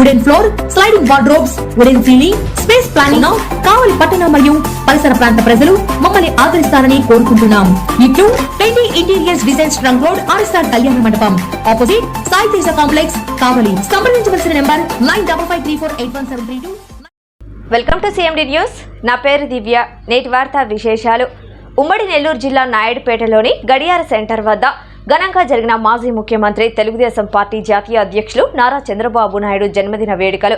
wooden floor sliding wardrobes wooden ceiling space planning Kavali పట్టణ మరియు పరిసర ప్రాంత ప్రజలు మమ్మల్ని ఆదరిస్తారని కోరుకుంటున్నాం. ఇట్లు పెండి interiors designs trunk road RSR Kalyana Mandapam. Opposite Sai Teja complex Kavali. సంప్రదించవలసిన number nine double five three four eight one seven three two. Welcome to CMD news నా పేరు దివ్య. నేటి వార్తా విశేషాలు. ఉమ్మడి నెల్లూరు జిల్లా నాయుడుపేటలోని గడియార సెంటర్ వద్ద ఘనంగా జరిగిన మాజీ ముఖ్యమంత్రి తెలుగుదేశం పార్టీ జాతీయ అధ్యక్షులు నారా చంద్రబాబు నాయుడు జన్మదిన వేడుకలు.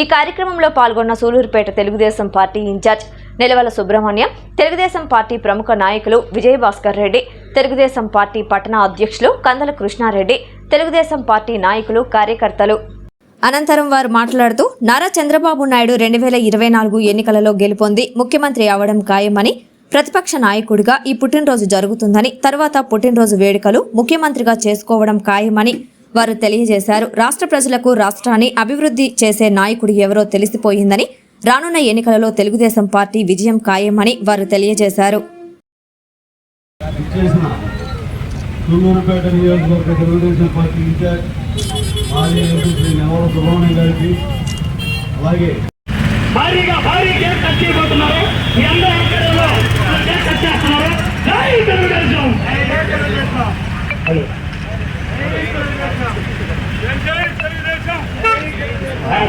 ఈ కార్యక్రమంలో పాల్గొన్న Sullurpeta Telugu Desam party incharge Nilavala Subrahmanyam Telugu Desam party ప్రముఖ నాయకులు విజయభాస్కర్ రెడ్డి తెలుగుదేశం పార్టీ పట్టణ అధ్యక్షులు కందల కృష్ణారెడ్డి తెలుగుదేశం పార్టీ నాయకులు కార్యకర్తలు. అనంతరం వారు మాట్లాడుతూ నారా చంద్రబాబు నాయుడు రెండు వేల ఇరవై నాలుగు ఎన్నికలలో గెలుపొంది ముఖ్యమంత్రి అవడం ఖాయమని ప్రతిపక్ష నాయకుడిగా ఈ పుట్టినరోజు జరుగుతుందని తర్వాత పుట్టినరోజు వేడుకలు ముఖ్యమంత్రిగా చేసుకోవడం ఖాయమని వారు తెలియజేశారు. రాష్ట్ర ప్రజలకు రాష్ట్రాన్ని అభివృద్ధి చేసే నాయకుడు ఎవరో తెలిసిపోయిందని రానున్న ఎన్నికలలో తెలుగుదేశం పార్టీ విజయం ఖాయమని వారు తెలియజేశారు. అలాగే భారీగా భారీ కేక్ కట్ చేయబోతున్నారు. మీ అందరూ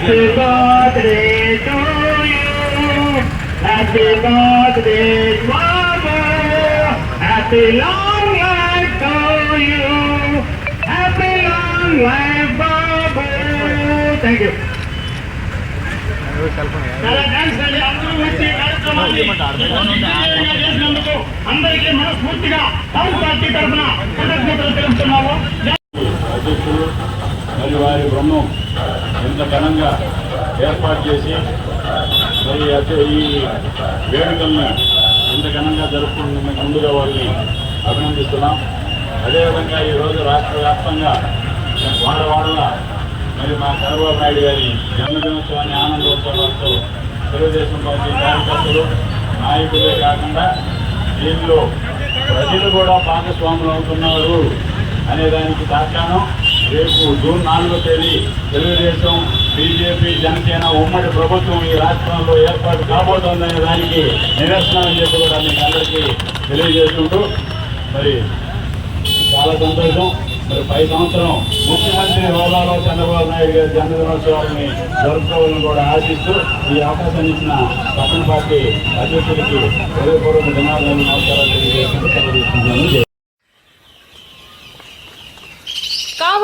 to to you. Happy life Babu Happy long life to you. Happy long life, కార్యక్రమాన్ని Thank you. అందరికీ మనస్ఫూర్తిగా టౌన్ పార్టీ తరఫున కృతజ్ఞతలు తెలుపుతున్నాము బ్రహ్మం ఎంత ఘనంగా ఏర్పాటు చేసి మరి అయితే ఈ వేడుకలను ఇంత ఘనంగా జరుపుకుంటున్న ముందుగా వారిని అభినందిస్తున్నాం. అదేవిధంగా ఈరోజు రాష్ట్ర వ్యాప్తంగా వాడవాడల మరి మా చంద్రబాబు నాయుడు గారి జన్మదినోత్సవాన్ని ఆనందోత్సవాలతో తెలుగుదేశం పార్టీ కార్యకర్తలు నాయకులే కాకుండా దీనిలో ప్రజలు కూడా భాగస్వాములు అవుతున్నారు అనే దానికి తార్కాణం రేపు జూన్ నాలుగో తేదీ తెలుగుదేశం బీజేపీ జనసేన ఉమ్మడి ప్రభుత్వం ఈ రాష్ట్రంలో ఏర్పాటు కాబోతోందనే దానికి నిరసన అని చెప్పి కూడా మీకు అందరికీ తెలియజేస్తుంటూ మరి చాలా సంతోషం. మరి పై సంవత్సరం ముఖ్యమంత్రి హోదాలో చంద్రబాబు నాయుడు గారి జన్మదినోత్సవాన్ని జరుపుకోవాలని కూడా ఆశిస్తూ ఈ అవకాశం ఇచ్చిన పట్టణ పార్టీ అధ్యక్షులకి హృదయపూర్వక ధన్యవాదాలు నమస్కారాలు తెలియజేస్తూ